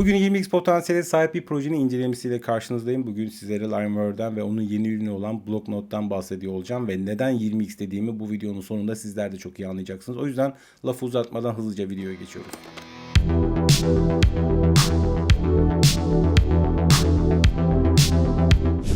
Bugün 20x potansiyele sahip bir projenin incelemesiyle karşınızdayım. Bugün sizlere Limeware'den ve onun yeni ürünü olan Blocknote'dan bahsediyor olacağım ve neden 20x dediğimi bu videonun sonunda sizler de çok iyi anlayacaksınız. O yüzden lafı uzatmadan hızlıca videoya geçiyoruz.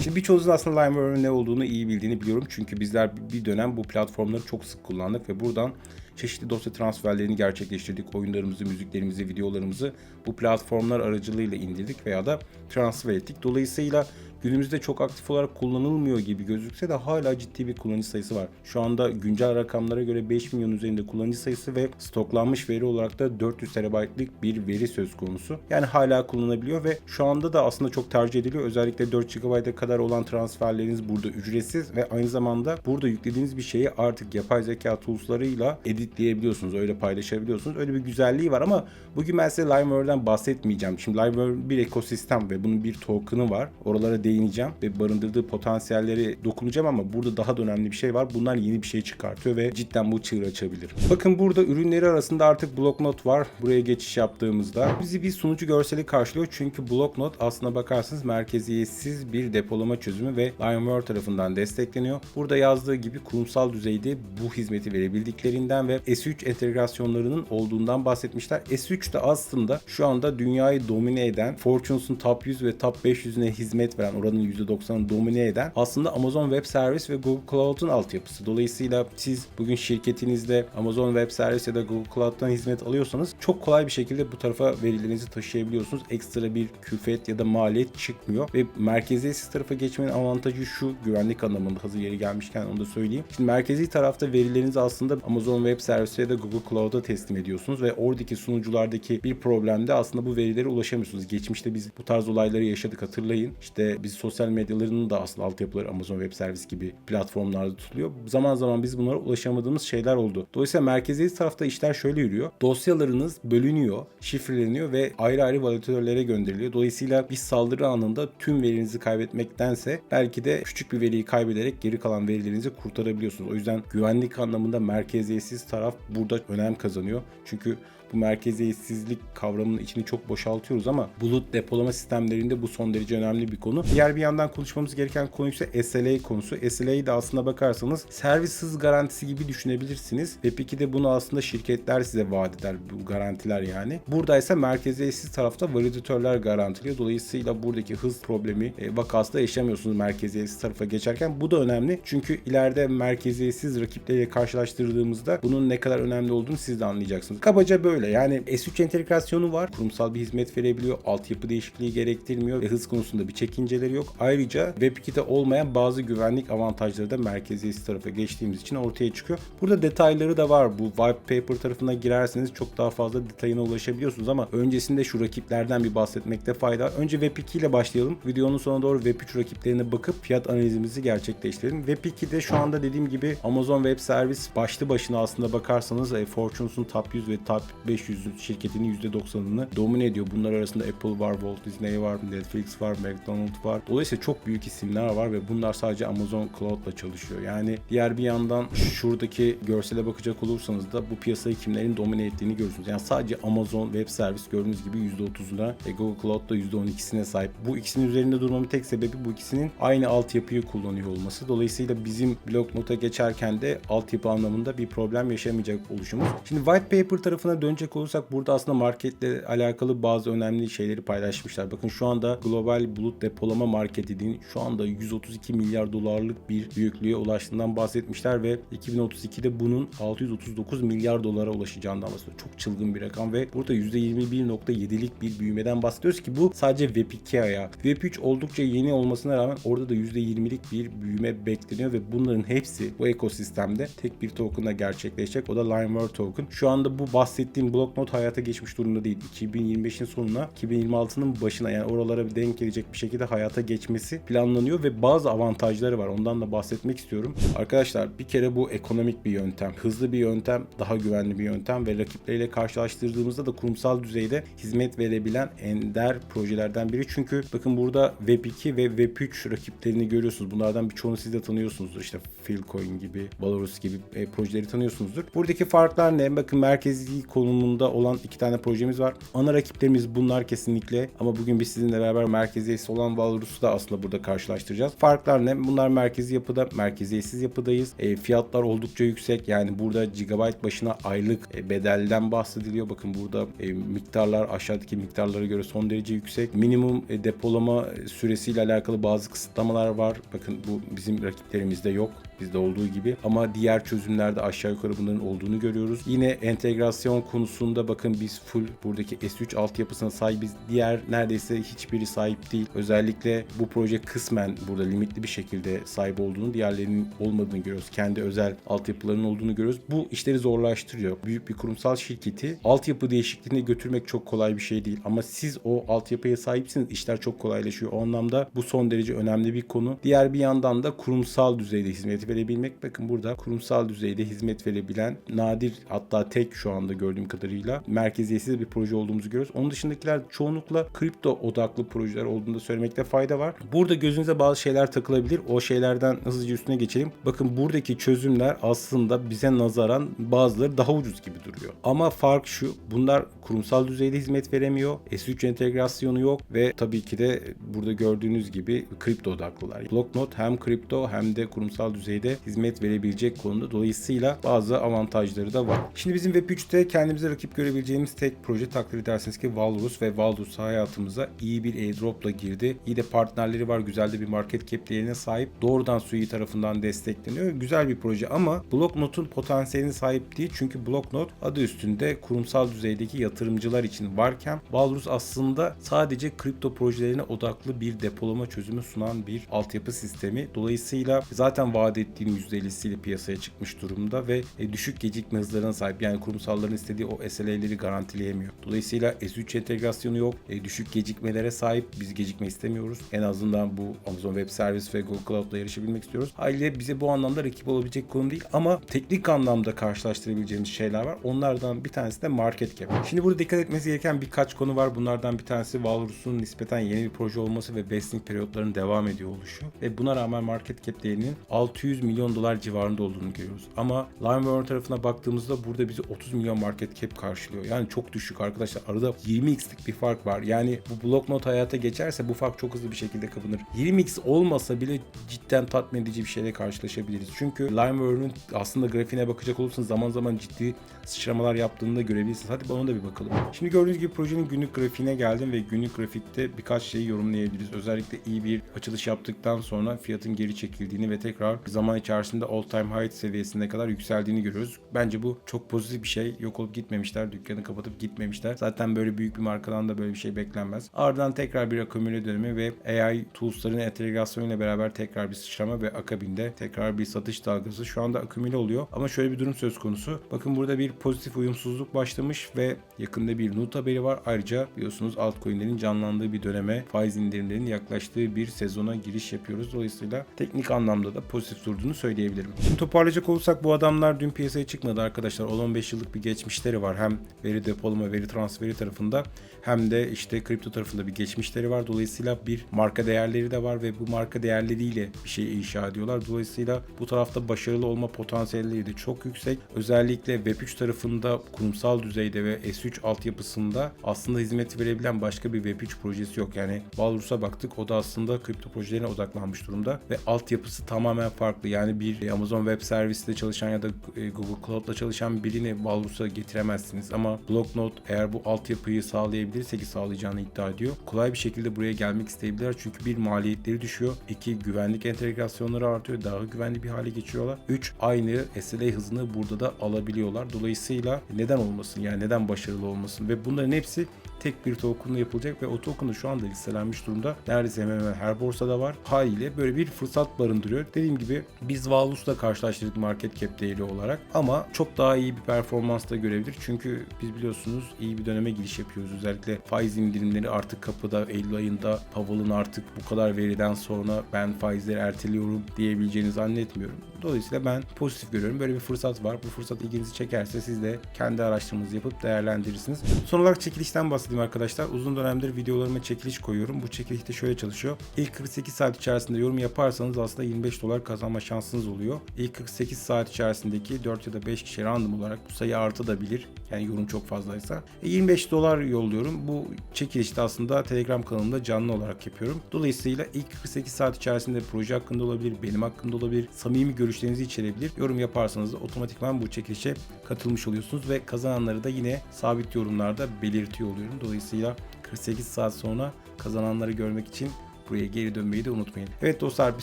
Şimdi birçoğunuzun aslında Limeware'ın ne olduğunu iyi bildiğini biliyorum. Çünkü bizler bir dönem bu platformları çok sık kullandık ve buradan çeşitli dosya transferlerini gerçekleştirdik. Oyunlarımızı, müziklerimizi, videolarımızı bu platformlar aracılığıyla indirdik veya da transfer ettik. Dolayısıyla günümüzde çok aktif olarak kullanılmıyor gibi gözükse de hala ciddi bir kullanıcı sayısı var. Şu anda güncel rakamlara göre 5 milyon üzerinde kullanıcı sayısı ve stoklanmış veri olarak da 400 TB'lık bir veri söz konusu. Yani hala kullanılabiliyor ve şu anda da aslında çok tercih ediliyor. Özellikle 4 GB'a kadar olan transferleriniz burada ücretsiz ve aynı zamanda burada yüklediğiniz bir şeyi artık yapay zeka toolslarıyla editleyebiliyorsunuz. Öyle paylaşabiliyorsunuz. Öyle bir güzelliği var ama bugün ben size Limeware'den bahsetmeyeceğim. Şimdi Limeware bir ekosistem ve bunun bir token'ı var. Oralara değineceğim ve barındırdığı potansiyelleri dokunacağım ama burada daha da önemli bir şey var. Bunlar yeni bir şey çıkartıyor ve cidden bu çığır açabilir. Bakın burada ürünleri arasında artık Blocknote var. Buraya geçiş yaptığımızda bizi bir sunucu görseli karşılıyor. Çünkü Blocknote aslına bakarsanız merkeziyetsiz bir depolama çözümü ve Limeware tarafından destekleniyor. Burada yazdığı gibi kurumsal düzeyde bu hizmeti verebildiklerinden ve S3 entegrasyonlarının olduğundan bahsetmişler. S3 de aslında şu anda dünyayı domine eden Fortunes'un top 100 ve top 500'üne hizmet veren oranın %90'ını domine eden aslında Amazon Web Service ve Google Cloud'un altyapısı. Dolayısıyla siz bugün şirketinizde Amazon Web Service ya da Google Cloud'dan hizmet alıyorsanız çok kolay bir şekilde bu tarafa verilerinizi taşıyabiliyorsunuz. Ekstra bir külfet ya da maliyet çıkmıyor ve merkeziyetsiz tarafa geçmenin avantajı şu güvenlik anlamında hazır yeri gelmişken onu da söyleyeyim. Şimdi merkezi tarafta verilerinizi aslında Amazon Web Service ya da Google Cloud'a teslim ediyorsunuz ve oradaki sunuculardaki bir problemde aslında bu verilere ulaşamıyorsunuz. Geçmişte biz bu tarz olayları yaşadık hatırlayın. İşte biz sosyal medyalarının da aslında altyapıları Amazon Web Service gibi platformlarda tutuluyor. Zaman zaman biz bunlara ulaşamadığımız şeyler oldu. Dolayısıyla merkezi tarafta işler şöyle yürüyor. Dosyalarınız bölünüyor, şifreleniyor ve ayrı ayrı validatörlere gönderiliyor. Dolayısıyla bir saldırı anında tüm verinizi kaybetmektense belki de küçük bir veriyi kaybederek geri kalan verilerinizi kurtarabiliyorsunuz. O yüzden güvenlik anlamında merkeziyetsiz taraf burada önem kazanıyor. Çünkü bu merkeziyetsizlik kavramının içini çok boşaltıyoruz ama bulut depolama sistemlerinde bu son derece önemli bir konu. Diğer bir yandan konuşmamız gereken konu ise SLA konusu. SLA'yı da aslına bakarsanız servis garantisi gibi düşünebilirsiniz. Web2'de bunu aslında şirketler size vaat eder bu garantiler yani. Burada ise merkeziyetsiz tarafta validatörler garantiliyor. Dolayısıyla buradaki hız problemi e, vakasında yaşamıyorsunuz merkeziyetsiz tarafa geçerken. Bu da önemli. Çünkü ileride merkeziyetsiz rakipleriyle karşılaştırdığımızda bunun ne kadar önemli olduğunu siz de anlayacaksınız. Kabaca böyle. Yani S3 entegrasyonu var. Kurumsal bir hizmet verebiliyor. Altyapı değişikliği gerektirmiyor ve hız konusunda bir çekinceleri yok. Ayrıca Web2'de olmayan bazı güvenlik avantajları da merkeziyetsiz tarafa geçtiğimiz için ortaya çıkıyor. Burada detayları da var. Bu white paper tarafına girerseniz çok daha fazla detayına ulaşabiliyorsunuz ama öncesinde şu rakiplerden bir bahsetmekte fayda. Önce Web2 ile başlayalım. Videonun sonuna doğru Web3 rakiplerine bakıp fiyat analizimizi gerçekleştirelim. Web2'de şu anda dediğim gibi Amazon Web Service başlı başına aslında bakarsanız e, Fortunes'un top 100 ve top 500 şirketinin %90'ını domine ediyor. Bunlar arasında Apple var, Walt Disney var, Netflix var, McDonald's var. Dolayısıyla çok büyük isimler var ve bunlar sadece Amazon Cloud'la çalışıyor. Yani diğer bir yandan şuradaki görsele bakacak olursanız da bu piyasayı kimlerin domine ettiğini görürsünüz. Yani sadece Amazon Web Service gördüğünüz gibi %30'una ve Google Cloud da %12'sine sahip. Bu ikisinin üzerinde durmamın tek sebebi bu ikisinin aynı altyapıyı kullanıyor olması. Dolayısıyla bizim Blocknote'a geçerken de altyapı anlamında bir problem yaşamayacak oluşumuz. Şimdi white paper tarafına dönecek olursak burada aslında marketle alakalı bazı önemli şeyleri paylaşmışlar. Bakın şu anda global bulut depolama marketinin şu anda 132 milyar dolarlık bir büyüklüğe ulaştığından bahsetmişler ve 2032'de bunun 639 milyar dolara ulaşacağından bahsediyor. Çok çılgın bir rakam ve burada %21.7'lik bir büyümeden bahsediyoruz ki bu sadece Web 2 ayağı. Web 3 oldukça yeni olmasına rağmen orada da %20'lik bir büyüme bekleniyor ve bunların hepsi bu ekosistemde tek bir tokenla gerçekleşecek. O da Limeware token. Şu anda bu bahsettiğim Blocknote hayata geçmiş durumda değil. 2025'in sonuna 2026'nın başına yani oralara denk gelecek bir şekilde hayata geçmesi planlanıyor ve bazı avantajları var. Ondan da bahsetmek istiyorum. Arkadaşlar bir kere bu ekonomik bir yöntem. Hızlı bir yöntem, daha güvenli bir yöntem ve rakipleriyle karşılaştırdığımızda da kurumsal düzeyde hizmet verebilen ender projelerden biri. Çünkü bakın burada Web 2 ve Web 3 rakiplerini görüyorsunuz. Bunlardan birçoğunu siz de tanıyorsunuzdur. İşte Philcoin gibi, Valorus gibi e, projeleri tanıyorsunuzdur. Buradaki farklar ne? Bakın merkezi konum konumunda olan iki tane projemiz var. Ana rakiplerimiz bunlar kesinlikle ama bugün biz sizinle beraber merkeziyesi olan Valorus'u da aslında burada karşılaştıracağız. Farklar ne? Bunlar merkezi yapıda, merkeziyetsiz yapıdayız. E, fiyatlar oldukça yüksek. Yani burada gigabyte başına aylık e, bedelden bahsediliyor. Bakın burada e, miktarlar aşağıdaki miktarlara göre son derece yüksek. Minimum e, depolama süresiyle alakalı bazı kısıtlamalar var. Bakın bu bizim rakiplerimizde yok bizde olduğu gibi ama diğer çözümlerde aşağı yukarı bunların olduğunu görüyoruz. Yine entegrasyon konusunda bakın biz full buradaki S3 altyapısına sahibiz. Diğer neredeyse hiçbiri sahip değil. Özellikle bu proje kısmen burada limitli bir şekilde sahip olduğunu, diğerlerinin olmadığını görüyoruz. Kendi özel altyapılarının olduğunu görüyoruz. Bu işleri zorlaştırıyor. Büyük bir kurumsal şirketi altyapı değişikliğine götürmek çok kolay bir şey değil. Ama siz o altyapıya sahipsiniz. işler çok kolaylaşıyor. O anlamda bu son derece önemli bir konu. Diğer bir yandan da kurumsal düzeyde hizmet verebilmek. Bakın burada kurumsal düzeyde hizmet verebilen nadir hatta tek şu anda gördüğüm kadarıyla merkeziyetsiz bir proje olduğumuzu görüyoruz. Onun dışındakiler çoğunlukla kripto odaklı projeler olduğunu da söylemekte fayda var. Burada gözünüze bazı şeyler takılabilir. O şeylerden hızlıca üstüne geçelim. Bakın buradaki çözümler aslında bize nazaran bazıları daha ucuz gibi duruyor. Ama fark şu. Bunlar kurumsal düzeyde hizmet veremiyor. S3 entegrasyonu yok ve tabii ki de burada gördüğünüz gibi kripto odaklılar. Blocknot hem kripto hem de kurumsal düzeyde hizmet verebilecek konuda. Dolayısıyla bazı avantajları da var. Şimdi bizim Web3'te kendimize rakip görebileceğimiz tek proje takdir edersiniz ki Valrus ve Valrus hayatımıza iyi bir airdropla girdi. İyi de partnerleri var. Güzel de bir market cap değerine sahip. Doğrudan Sui tarafından destekleniyor. Güzel bir proje ama Blocknot'un potansiyeline sahip değil. Çünkü Blocknot adı üstünde kurumsal düzeydeki yatırımcılar için varken Valrus aslında sadece kripto projelerine odaklı bir depolama çözümü sunan bir altyapı sistemi. Dolayısıyla zaten vaat ettiğim %50'siyle piyasaya çıkmış durumda ve e, düşük gecikme hızlarına sahip. Yani kurumsalların istediği o SLA'leri garantileyemiyor. Dolayısıyla S3 entegrasyonu yok. E, düşük gecikmelere sahip. Biz gecikme istemiyoruz. En azından bu Amazon Web Service ve Google Cloud'la yarışabilmek istiyoruz. Haliyle bize bu anlamda rakip olabilecek konu değil ama teknik anlamda karşılaştırabileceğimiz şeyler var. Onlardan bir tanesi de market cap. Şimdi burada dikkat etmesi gereken birkaç konu var. Bunlardan bir tanesi Valrus'un nispeten yeni bir proje olması ve vesting periyotlarının devam ediyor oluşu. Ve buna rağmen market cap değerinin 600 milyon dolar civarında olduğunu görüyoruz. Ama LimeWare tarafına baktığımızda burada bizi 30 milyon market cap karşılıyor. Yani çok düşük arkadaşlar. Arada 20x'lik bir fark var. Yani bu Blocknot hayata geçerse bu fark çok hızlı bir şekilde kapanır. 20x olmasa bile cidden tatmin edici bir şeyle karşılaşabiliriz. Çünkü LimeWare'ın aslında grafiğine bakacak olursanız zaman zaman ciddi sıçramalar yaptığını da görebilirsiniz. Hadi ona da bir bakalım. Şimdi gördüğünüz gibi projenin günlük grafiğine geldim ve günlük grafikte birkaç şeyi yorumlayabiliriz. Özellikle iyi bir açılış yaptıktan sonra fiyatın geri çekildiğini ve tekrar zaman içerisinde all time high seviyesine kadar yükseldiğini görüyoruz. Bence bu çok pozitif bir şey. Yok olup gitmemişler. Dükkanı kapatıp gitmemişler. Zaten böyle büyük bir markadan da böyle bir şey beklenmez. Ardından tekrar bir akümüle dönemi ve AI tools'ların entegrasyonuyla beraber tekrar bir sıçrama ve akabinde tekrar bir satış dalgası şu anda akümüle oluyor. Ama şöyle bir durum söz konusu. Bakın burada bir pozitif uyumsuzluk başlamış ve yakında bir NUT haberi var. Ayrıca biliyorsunuz altcoin'lerin canlandığı bir döneme, faiz indirimlerinin yaklaştığı bir sezona giriş yapıyoruz. Dolayısıyla teknik anlamda da pozitif durduğunu söyleyebilirim. Şimdi toparlayacak olursak bu adamlar dün piyasaya çıkmadı arkadaşlar. 10-15 yıllık bir geçmişleri var. Hem veri depolama, veri transferi tarafında hem de işte kripto tarafında bir geçmişleri var. Dolayısıyla bir marka değerleri de var ve bu marka değerleriyle bir şey inşa ediyorlar. Dolayısıyla bu tarafta başarılı olma potansiyelleri de çok yüksek. Özellikle Web3 tarafında kurumsal düzeyde ve S3 altyapısında aslında hizmet verebilen başka bir Web3 projesi yok. Yani Valrus'a baktık o da aslında kripto projelerine odaklanmış durumda ve altyapısı tamamen farklı. Yani bir Amazon Web Service'de çalışan ya da e, Google Cloud'la çalışan birini Valrus'a getiremezsiniz ama Blocknot eğer bu altyapıyı sağlayabilirse ki sağlayacağını iddia ediyor. Kolay bir şekilde buraya gelmek isteyebilirler çünkü bir maliyetleri düşüyor. iki güvenlik entegrasyonları artıyor. Daha güvenli bir hale geçiyorlar. Üç aynı SLA hızını burada da alabiliyorlar. Dolayısıyla neden olmasın yani neden başarılı olmasın ve bunların hepsi tek bir tokenla yapılacak ve o token şu anda listelenmiş durumda. Neredeyse hemen hemen her borsada var. Haliyle böyle bir fırsat barındırıyor. Dediğim gibi biz Valus'la karşılaştırdık market cap değeri olarak ama çok daha iyi bir performans da görebilir. Çünkü biz biliyorsunuz iyi bir döneme giriş yapıyoruz. Özellikle faiz indirimleri artık kapıda Eylül ayında Powell'ın artık bu kadar veriden sonra ben faizleri erteliyorum diyebileceğini zannetmiyorum. Dolayısıyla ben pozitif görüyorum. Böyle bir fırsat var. Bu fırsat ilginizi çekerse siz de kendi araştırmanızı yapıp değerlendirirsiniz. Son olarak çekilişten bahsedeyim arkadaşlar. Uzun dönemdir videolarıma çekiliş koyuyorum. Bu çekilişte şöyle çalışıyor. İlk 48 saat içerisinde yorum yaparsanız aslında 25 dolar kazanma şansınız oluyor. İlk 48 saat içerisindeki 4 ya da 5 kişi random olarak bu sayı artabilir. Yani yorum çok fazlaysa. E, 25 dolar yolluyorum. Bu çekilişte aslında Telegram kanalımda canlı olarak yapıyorum. Dolayısıyla ilk 48 saat içerisinde proje hakkında olabilir, benim hakkında olabilir, samimi görüşlerinizi içerebilir. Yorum yaparsanız da otomatikman bu çekilişe katılmış oluyorsunuz ve kazananları da yine sabit yorumlarda belirtiyor oluyorum. Dolayısıyla 48 saat sonra kazananları görmek için buraya geri dönmeyi de unutmayın. Evet dostlar bir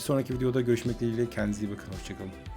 sonraki videoda görüşmek dileğiyle kendinize iyi bakın. Hoşçakalın.